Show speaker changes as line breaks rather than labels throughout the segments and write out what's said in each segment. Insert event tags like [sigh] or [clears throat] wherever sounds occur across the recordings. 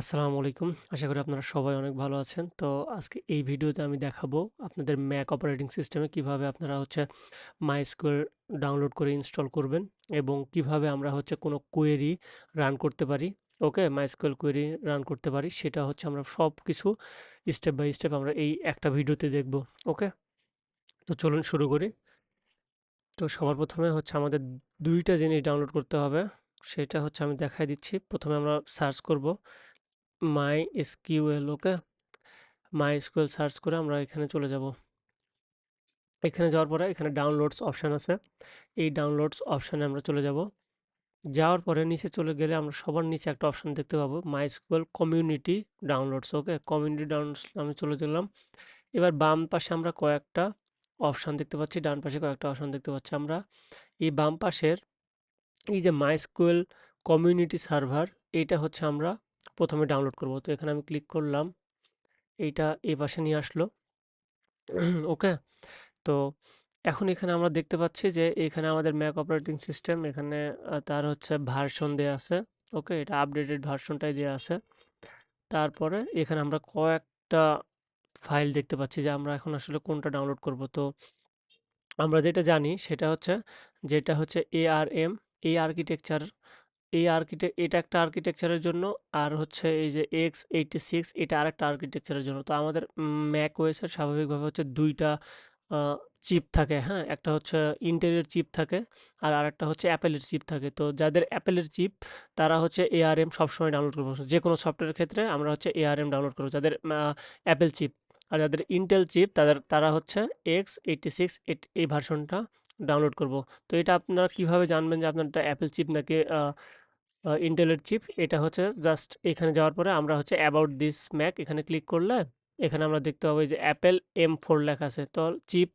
আসসালামু আলাইকুম। আশা করি আপনারা সবাই অনেক ভালো আছেন। তো আজকে এই ভিডিওতে আমি দেখাবো আপনাদের ম্যাক অপারেটিং সিস্টেমে কীভাবে আপনারা হচ্ছে MySQL ডাউনলোড করে ইনস্টল করবেন এবং কীভাবে আমরা হচ্ছে কোনো কোয়েরি রান করতে পারি। ওকে? MySQL কোয়েরি রান করতে পারি। সেটা হচ্ছে আমরা সব কিছু স্টেপ বাই স্টেপ আমরা এই একটা ভিডিওতে দেখব। ওকে? তো চলুন শুরু করি। তো সবার প্রথমে হচ্ছে আমাদের দুইটা জিনিস ডাউনলোড করতে হবে। সেটা হচ্ছে আমি দেখায় দিচ্ছি। প্রথমে আমরা সার্চ করব MySQL ওকে? MySQL সার্চ করে আমরা এখানে চলে যাব। এখানে যাওয়ার পরে এখানে ডাউনলোডস অপশান আছে। এই ডাউনলোডস অপশানে আমরা চলে যাব। যাওয়ার পরে নিচে চলে গেলে আমরা সবার নিচে একটা অপশন দেখতে পাবো MySQL community downloads okay? Community downloads আমি চলে গেলাম। এবার বাম পাশে আমরা কয়েকটা অপশান দেখতে পাচ্ছি, ডান পাশে কয়েকটা অপশান দেখতে পাচ্ছি আমরা। এই বাম পাশের এই যে MySQL কমিউনিটি সার্ভার এইটা হচ্ছে আমরা ১ম এ ডাউনলোড করব। তো এখানে আমি ক্লিক করলাম। এইটা এই পাশে নিয়ে আসলো। [clears throat] ওকে? তো এখন এখানে আমরা দেখতে পাচ্ছি যে এখানে আমাদের ম্যাক অপারেটিং সিস্টেম এখানে তার হচ্ছে ভার্সন দেয়া আছে। ওকে? এটা আপডেটেড ভার্সনটাই দেয়া আছে। তারপরে এখানে আমরা কয়েকটা ফাইল দেখতে পাচ্ছি যে আমরা এখন আসলে কোনটা ডাউনলোড করব। তো আমরা যেটা জানি সেটা হচ্ছে, যেটা হচ্ছে ARM এই আর্কিটেকচার এই আর্কিটে এটা একটা আর্কিটেকচারের জন্য আর হচ্ছে এই যে x86 এটা আরেকটা আর্কিটেকচারের জন্য। তো আমাদের macOS এর স্বাভাবিকভাবে হচ্ছে দুইটা চিপ থাকে, হ্যাঁ? একটা হচ্ছে এর চিপ থাকে আর আরেকটা হচ্ছে অ্যাপেলের চিপ থাকে। তো যাদের অ্যাপেলের চিপ তারা হচ্ছে এআরএম সবসময় ডাউনলোড করব যে কোনো সফটওয়্যারের ক্ষেত্রে আমরা হচ্ছে এআরএম ডাউনলোড করব। যাদের অ্যাপেল চিপ আর যাদের Intel চিপ তাদের তারা হচ্ছে এক্স x86 এট এই ভার্সনটা ডাউনলোড করব। তো এটা আপনারা কীভাবে জানবেন যে আপনারটা অ্যাপেল চিপ নাকি এর চিপ? এটা হচ্ছে জাস্ট এখানে যাওয়ার পরে আমরা হচ্ছে অ্যাবাউট দিস ম্যাক এখানে ক্লিক করলে এখানে আমরা দেখতে পাবো যে Apple M4 লেখা আছে। তো চিপ,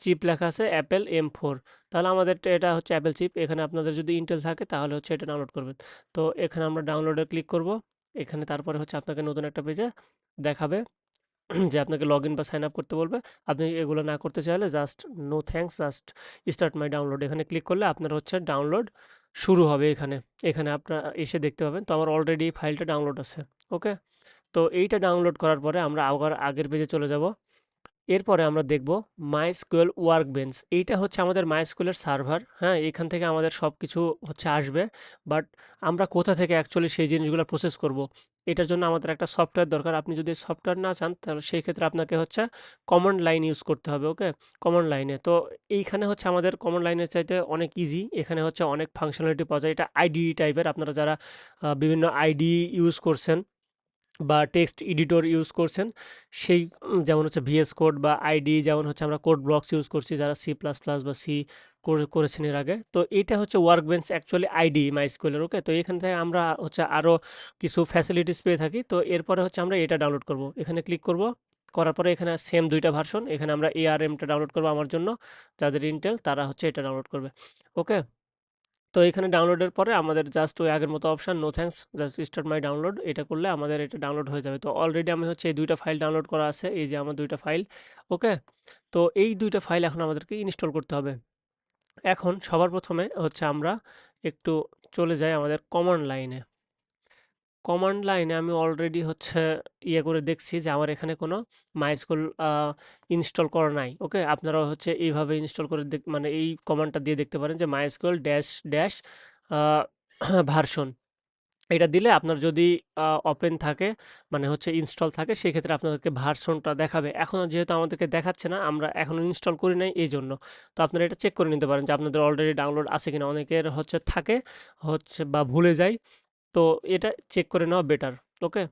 চিপ লেখা আছে অ্যাপেল এম ফোর তাহলে আমাদের এটা হচ্ছে অ্যাপেল চিপ। এখানে আপনাদের যদি ইন্টেল থাকে তাহলে হচ্ছে এটা ডাউনলোড করবেন। তো এখানে আমরা ডাউনলোডে ক্লিক করব। এখানে তারপরে হচ্ছে আপনাকে নতুন একটা পেজে দেখাবে যে আপনাকে লগইন বা সাইন আপ করতে বলবে। আপনি এগুলো না করতে চাইলে just no thanks just start my download এখানে ক্লিক করলে আপনার হচ্ছে ডাউনলোড শুরু হবে এখানে। এখানে আপনার এসে দেখতে পাবেন। তো আমার অলরেডি ফাইলটা ডাউনলোড আছে। ওকে? তো এইটা ডাউনলোড করার পরে আমরা আবার আগের পেজে চলে যাব। এরপরে আমরা দেখব ওয়ার্ক বেঞ্চ এইটা হচ্ছে আমাদের MySQL এর সার্ভার, হ্যাঁ? এখান থেকে আমাদের সব কিছু হচ্ছে আসবে। বাট আমরা কোথা থেকে অ্যাকচুয়ালি সেই জিনিসগুলো প্রসেস করব? এটার জন্য আমাদের একটা সফটওয়্যার দরকার। আপনি যদি সফটওয়্যার না চান, তাহলে সেই ক্ষেত্রে আপনাকে হচ্ছে কমান্ড লাইন ইউজ করতে হবে। ওকে? কমান্ড লাইনে। তো এইখানে হচ্ছে আমাদের কমান্ড লাইনের চাইতে অনেক ইজি। এখানে হচ্ছে অনেক ফাংশনালিটি পাওয়া যায়। এটা আইডি টাইপের। আপনারা যারা বিভিন্ন আইডি ইউজ করছেন বা টেক্সট এডিটর ইউজ করছেন, সেই যেমন হচ্ছে VS কোড বা IDE যেমন হচ্ছে আমরা কোড ব্লকস ইউজ করছি, যারা সি প্লাস প্লাস বা করে করেছেন এর আগে। তো এটা হচ্ছে ওয়ার্ক ওয়ার্কবেঞ্চ অ্যাকচুয়ালি MySQL এর। ওকে? তো এখান থেকে আমরা হচ্ছে আরও কিছু ফ্যাসিলিটিস পেয়ে থাকি। তো এরপরে হচ্ছে আমরা এটা ডাউনলোড করব। এখানে ক্লিক করব। করার পরে এখানে সেম দুইটা ভার্সন। এখানে আমরা ARM টা ডাউনলোড করব আমার জন্য। যাদের Intel, তারা হচ্ছে এটা ডাউনলোড করবে। ওকে? তো এখানে ডাউনলোডের পরে আমাদের জাস্ট ওই আগের মতো option no thanks just start my download এটা করলে আমাদের এটা ডাউনলোড হয়ে যাবে। তো অলরেডি আমি হচ্ছে এই দুইটা ফাইল ডাউনলোড করা আছে। এই যে আমার দুইটা ফাইল। ওকে? তো এই দুইটা ফাইল এখন আমাদেরকে ইনস্টল করতে হবে। এখন সবার প্রথমে হচ্ছে আমরা একটু চলে যাই আমাদের কমান্ড লাইনে। কমান্ড লাইনে আমি অলরেডি হচ্ছে ইয়ে করে দেখছি যে আমার এখানে কোনো মাইস্কুল ইনস্টল করা নাই। ওকে? আপনারাও হচ্ছে এইভাবে ইনস্টল করে মানে এই কমান্ডটা দিয়ে দেখতে পারেন যে মাইস্কুল ড্যাশ ড্যাশ ভার্সন। এটা দিলে আপনার যদি ওপেন থাকে মানে হচ্ছে ইনস্টল থাকে, সেক্ষেত্রে আপনাদেরকে ভার্সনটা দেখাবে। এখনও যেহেতু আমাদেরকে দেখাচ্ছে না, আমরা এখনও ইনস্টল করি নাই এই জন্য তো আপনারা এটা চেক করে নিতে পারেন যে আপনাদের অলরেডি ডাউনলোড আছে কিনা। অনেকের হচ্ছে থাকে, হচ্ছে বা ভুলে যায়। তো এটা চেক করে নেওয়া বেটার। ওকে?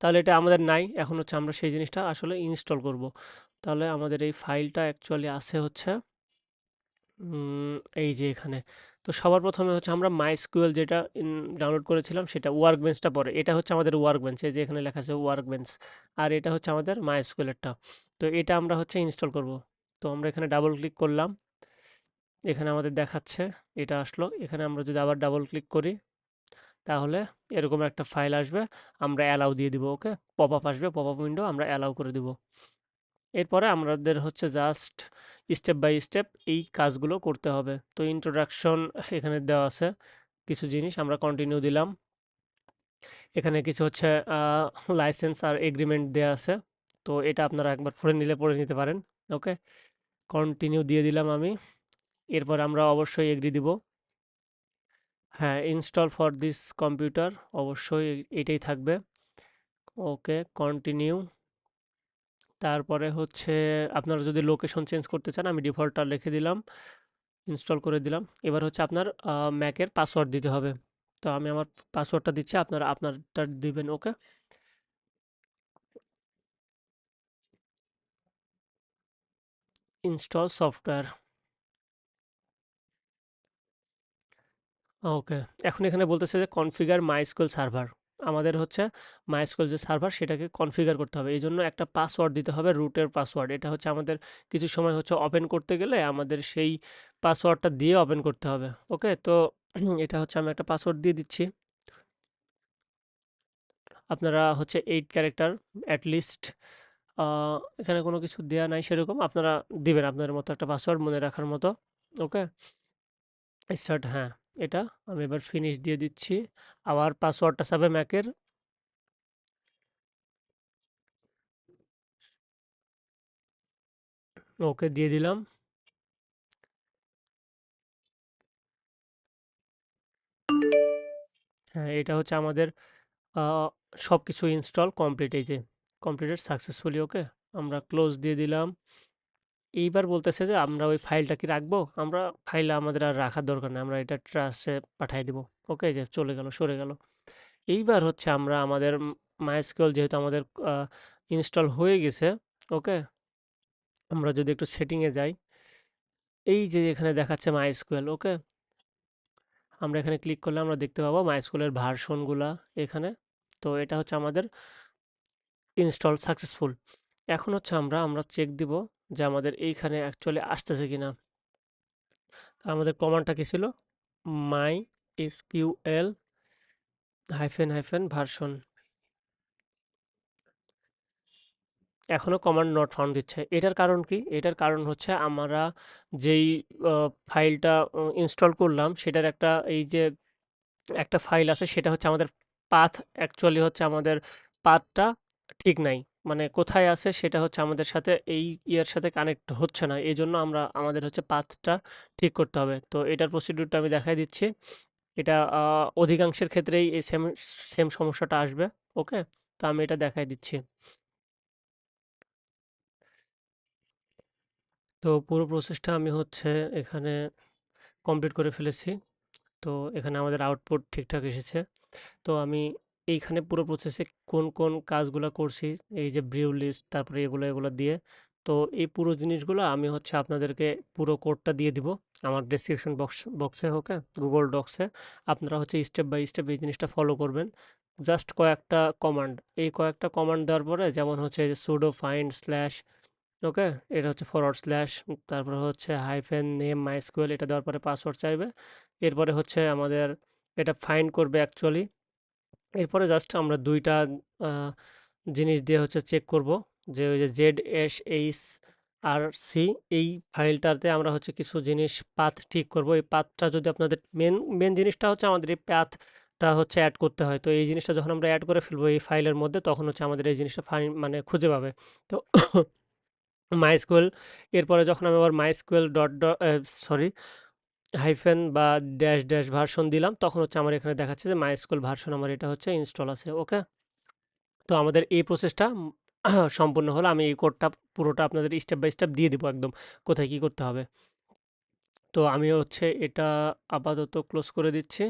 তাহলে এটা আমাদের নাই। এখন হচ্ছে আমরা সেই জিনিসটা আসলে ইনস্টল করব। তাহলে আমাদের এই ফাইলটা অ্যাকচুয়ালি আছে হচ্ছে এই যে এখানে। তো সবার প্রথমে হচ্ছে আমরা MySQL যেটা ডাউনলোড করেছিলাম সেটা ওয়ার্কবেঞ্চটা পরে। এটা হচ্ছে আমাদের ওয়ার্কবেঞ্চ। এই যে এখানে লেখা আছে ওয়ার্কবেঞ্চ। আর এটা হচ্ছে আমাদের এরটা। তো এটা আমরা হচ্ছে ইনস্টল করব। তো আমরা এখানে ডাবল ক্লিক করলাম। এখানে আমাদের দেখাচ্ছে। এটা আসলো। এখানে আমরা যদি আবার ডাবল ক্লিক করি, তাহলে এরকম একটা ফাইল আসবে। আমরা অ্যালাউ দিয়ে দিব। ওকে? পপ আপ আসবে। পপ আপ উইন্ডো আমরা অ্যালাউ করে দিব। এরপরে আমাদের হচ্ছে জাস্ট স্টেপ বাই স্টেপ এই কাজগুলো করতে হবে। তো ইন্ট্রোডাকশন এখানে দেওয়া আছে কিছু জিনিস, আমরা কন্টিনিউ দিলাম। এখানে কিছু হচ্ছে লাইসেন্স আর এগ্রিমেন্ট দেওয়া আছে। তো এটা আপনারা একবার পড়ে নিলে পড়ে নিতে পারেন ওকে কন্টিনিউ দিয়ে দিলাম আমি। এরপর আমরা অবশ্যই এগ্রি দিব। হ্যাঁ ইনস্টল ফর দিস কম্পিউটার অবশ্যই এটাই থাকবে ওকে কন্টিনিউ তারপরে হচ্ছে আপনারা যদি লোকেশন চেঞ্জ করতে চান, আমি ডিফল্টটা লিখে দিলাম ইনস্টল করে দিলাম। এবার হচ্ছে আপনার ম্যাকের পাসওয়ার্ড দিতে হবে। তো আমি আমার পাসওয়ার্ডটা দিচ্ছি, আপনারা, আপনারটা দিবেন, ওকে? ইনস্টল সফটওয়্যার ওকে, এখন এখানে বলতেছে যে কনফিগার মাইস্কুয়েল সার্ভার আমাদের হচ্ছে মাইস্কুয়েল যে সার্ভার সেটাকে কনফিগার করতে হবে। এই জন্য একটা পাসওয়ার্ড দিতে হবে রুটের পাসওয়ার্ড এটা হচ্ছে আমাদের কিছু সময় হচ্ছে ওপেন করতে গেলে আমাদের সেই পাসওয়ার্ডটা দিয়ে ওপেন করতে হবে। ওকে তো [clears throat] এটা হচ্ছে আমি একটা পাসওয়ার্ড দিয়ে দিচ্ছি। আপনারা হচ্ছে এইট ক্যারেক্টার অ্যাটলিস্ট এখানে কোনো কিছু দেয়া নাই সেরকম, আপনারা দিবেন আপনাদের মতো একটা পাসওয়ার্ড মনে রাখার মতো। ওকে স্টার্ট হ্যাঁ। এটা আমি এবার ফিনিশ দিয়ে দিচ্ছি। আবার পাসওয়ার্ডটা চাবে ম্যাকের ওকে, দিয়ে দিলাম। হ্যাঁ এটা হচ্ছে আমাদের সব কিছু ইনস্টল কমপ্লিট এই যে কমপ্লিটেড সাকসেসফুলি ওকে? আমরা ক্লোজ দিয়ে দিলাম। এইবার বলতেছে যে, আমরা ওই ফাইলটা কি রাখব? আমরা ফাইল আমাদের আর রাখার দরকার নেই, আমরা এটা ট্রাস্টে পাঠিয়ে দিব। ওকে, যে চলে গেল, সরে গেল। এইবার হচ্ছে আমরা আমাদের মাইস্কুয়েল যেহেতু আমাদের ইনস্টল হয়ে গেছে, ওকে? আমরা যদি একটু সেটিংয়ে যাই, এই যে এখানে দেখাচ্ছে মাইস্কুয়েল ওকে? আমরা এখানে ক্লিক করলে আমরা দেখতে পাবো মাইস্কুয়েলের ভার্সনগুলা এখানে। তো এটা হচ্ছে আমাদের ইনস্টল সাকসেসফুল এখন হচ্ছে আমরা আমরা চেক দিব যে আমাদের এইখানে অ্যাকচুয়ালি আসতেছে কিনা। আমাদের কমান্ডটা কি ছিল? My SQL hyphen hyphen version এখনও কমান্ড নট ফাউন্ড দিচ্ছে। এটার কারণ কি? এটার কারণ হচ্ছে আমরা যেই ফাইলটা ইনস্টল করলাম, সেটার একটা এই যে একটা ফাইল আছে, সেটা হচ্ছে আমাদের পাথ অ্যাকচুয়ালি হচ্ছে আমাদের পাথটা ঠিক নাই। মানে কোথায় আছে সেটা হচ্ছে আমাদের সাথে এই ইয়ের সাথে কানেক্ট হচ্ছে না। এই জন্য আমরা, আমাদের হচ্ছে পাথটা ঠিক করতে হবে। তো এটার প্রসিডিউরটা আমি দেখাই দিচ্ছি। এটা অধিকাংশের ক্ষেত্রেই এই সেম সেম সমস্যাটা আসবে ওকে তো আমি এটা দেখাই দিচ্ছি। তো পুরো প্রসেসটা আমি হচ্ছে এখানে কমপ্লিট করে ফেলেছি। তো এখানে আমাদের আউটপুট ঠিকঠাক এসেছে। তো আমি এইখানে পুরো প্রসেসে কোন কোন কাজগুলো করছি, এই যে ব্রিউ লিস্ট তারপরে এগুলো এগুলো দিয়ে। তো এই পুরো জিনিসগুলো আমি হচ্ছে আপনাদেরকে পুরো কোডটা দিয়ে দিব। আমার ডেসক্রিপশন বক্স বক্সে ওকে গুগল ডক্সে আপনারা হচ্ছে স্টেপ বাই স্টেপ এই জিনিসটা ফলো করবেন। জাস্ট কয়েকটা কমান্ড এই কয়েকটা কমান্ড দেওয়ার পরে যেমন হচ্ছে সুডো ফাইন্ড স্ল্যাশ ওকে এটা হচ্ছে ফরওয়ার্ড স্ল্যাশ তারপরে হচ্ছে হাইফেন নেম মাইস্কুয়েল এটা দেওয়ার পরে পাসওয়ার্ড চাইবে। এরপরে হচ্ছে আমাদের এটা ফাইন্ড করবে অ্যাকচুয়ালি এরপরে জাস্ট আমরা দুইটা জিনিস দিয়ে হচ্ছে চেক করব। যে ওই যে Z S H R C এই ফাইলটাতে আমরা হচ্ছে কিছু জিনিস পাথ ঠিক করব। এই পাথটা যদি আপনাদের মেন মেন জিনিসটা হচ্ছে আমাদের এই পাথটা হচ্ছে অ্যাড করতে হয়। তো এই জিনিসটা যখন আমরা অ্যাড করে ফেলব এই ফাইলের মধ্যে, তখন হচ্ছে আমাদের এই জিনিসটা মানে খুঁজে পাবে। তো [coughs] মাইস্কুয়েল এরপরে যখন আমি আবার MySQL dot dot sorry hyphen বা ড্যাশ ড্যাশ ভার্সন দিলাম, তখন হচ্ছে আমার এখানে দেখাচ্ছে যে মাই স্কুল ভার্সন আমার এটা হচ্ছে ইনস্টল আছে ওকে তো আমাদের এই প্রসেসটা [clears throat] সম্পূর্ণ হলো, আমি এই কোডটা পুরোটা আপনাদের স্টেপ বাই স্টেপ দিয়ে দিব একদম, কোথায় কি করতে হবে। তো আমি হচ্ছে এটা আপাতত ক্লোজ করে দিচ্ছি।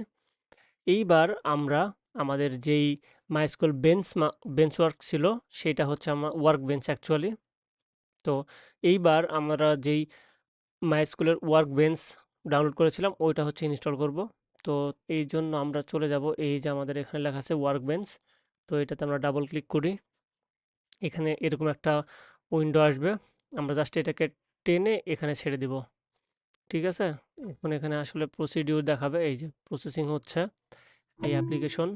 এইবার আমরা আমাদের যেই মাইস্কুয়েল বেঞ্চ বেঞ্চ ওয়ার্ক ছিল, সেটা হচ্ছে আমার ওয়ার্ক বেঞ্চ অ্যাকচুয়ালি তো এইবার আমরা যেই মাইস্কুলের ওয়ার্ক বেঞ্চ ডাউনলোড করেছিলাম, ওইটা হচ্ছে ইনস্টল করব। তো এই জন্য আমরা চলে যাব, এই যে আমাদের এখানে লেখা আছে ওয়ার্ক বেঞ্চ তো এটাতে আমরা ডাবল ক্লিক করি। এখানে এরকম একটা উইন্ডো আসবে, আমরা জাস্ট এটাকে টেনে এখানে ছেড়ে দিব। ঠিক আছে? এখন এখানে আসলে প্রসিডিউর দেখাবে, এই যে প্রসেসিং হচ্ছে, এই অ্যাপ্লিকেশন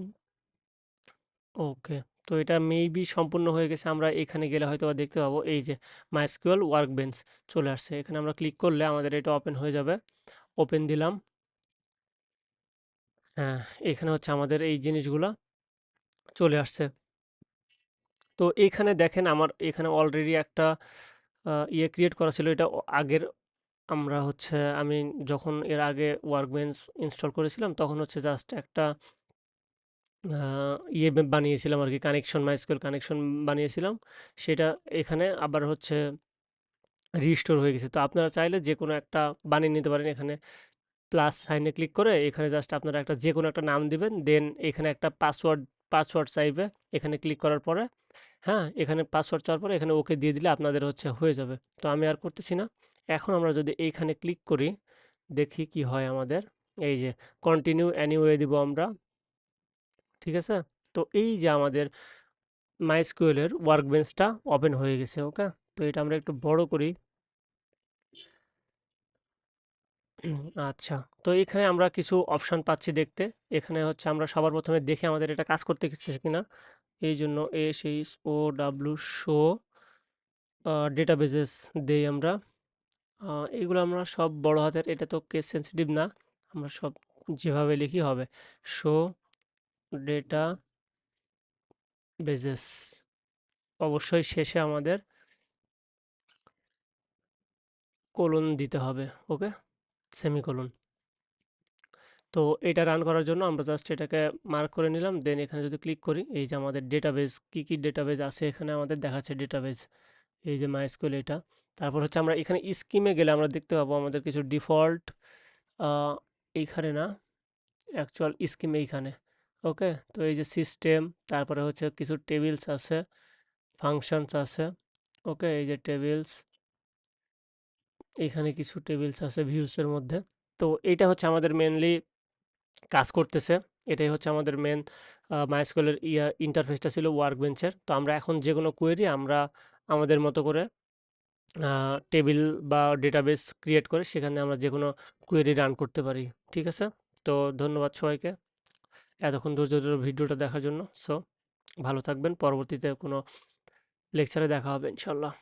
ওকে তো এটা মেবি সম্পূর্ণ হয়ে গেছে, আমরা এখানে গেলে হয়তো দেখতে পাবো, এই যে মাইস্কুয়েল ওয়ার্ক বেঞ্চ চলে আসছে। এখানে আমরা ক্লিক করলে আমাদের এটা ওপেন হয়ে যাবে। ওপেন দিলাম হ্যাঁ এখানে হচ্ছে আমাদের এই জিনিসগুলা চলে আসছে। তো এইখানে দেখেন আমার এখানে অলরেডি একটা ইয়ে ক্রিয়েট করা ছিল। এটা আগের আমরা হচ্ছে, আমি যখন এর আগে ওয়ার্কবেঞ্চ ইনস্টল করেছিলাম, তখন হচ্ছে জাস্ট একটা ইয়ে বানিয়েছিলাম আর কি কানেকশন MySQL কানেকশন বানিয়েছিলাম। সেটা এখানে আবার হচ্ছে রিস্টোর হয়ে গেছে। তো আপনারা চাইলে যে কোনো একটা বানিয়ে নিতে পারেন। এখানে প্লাস সাইনে ক্লিক করে এখানে জাস্ট আপনারা একটা যে কোনো একটা নাম দিবেন। দেন এখানে একটা পাসওয়ার্ড পাসওয়ার্ড চাইবে। এখানে ক্লিক করার পরে হ্যাঁ? এখানে পাসওয়ার্ড চাওয়ার পরে এখানে ওকে দিয়ে দিলে আপনাদের হচ্ছে হয়ে যাবে। তো আমি আর করতেছি না। এখন আমরা যদি এইখানে ক্লিক করি, দেখি কি হয় আমাদের। এই যে কন্টিনিউ এনিওয়ে দিব আমরা। ঠিক আছে? তো এই যে আমাদের এর ওয়ার্কবেঞ্চটা ওপেন হয়ে গেছে। ওকে? তো এটা আমরা একটু বড় করি। আচ্ছা। তো এখানে আমরা কিছু অপশান পাচ্ছি দেখতে। এখানে হচ্ছে আমরা সবার প্রথমে দেখে আমাদের এটা কাজ করতে করতেছে কিনা। এই জন্য S H O SHOW show databases দেই আমরা। এগুলো আমরা সব বড় হাতের। এটা তো কেস সেনসিটিভ না। আমরা সব যেভাবে লিখি হবে। শো ডেটা বেজেস অবশ্যই শেষে আমাদের কোলন দিতে হবে। ওকে? সেমিকোলন। তো এটা রান করার জন্য আমরা জাস্ট এটাকে মার্ক করে নিলাম। দেন এখানে যদি ক্লিক করি, এই যে আমাদের ডেটাবেজ কি, কি ডেটাবেজ আছে এখানে আমাদের দেখাচ্ছে ডেটাবেজ। এই যে MySQL এটা। তারপর হচ্ছে আমরা এখানে স্কিমে গেলে আমরা দেখতে পাবো আমাদের কিছু ডিফল্ট এইখানে না, অ্যাকচুয়াল স্কিম এইখানে। ওকে? তো এই যে সিস্টেম, তারপরে হচ্ছে কিছু টেবিলস আছে, ফাংশনস আছে। ওকে? এই যে টেবিলস। এইখানে কিছু টেবিলস আছে ভিউসের মধ্যে। তো এইটা হচ্ছে আমাদের মেনলি কাজ করতেছে। এটাই হচ্ছে আমাদের মেন MySQL ইয়া ইন্টারফেসটা ছিল ওয়ার্কবেঞ্চের। তো আমরা এখন যে কোনো কোয়েরি আমরা আমাদের মতো করে টেবিল বা ডেটাবেস ক্রিয়েট করে সেখানে আমরা যে কোনো কোয়েরি রান করতে পারি। ঠিক আছে? তো ধন্যবাদ সবাইকে। এতক্ষণ ধৈর্য ধরে ভিডিওটা দেখার জন্য। সো ভালো থাকবেন। পরবর্তীতে কোনো লেকচারে দেখা হবে ইনশাআল্লাহ।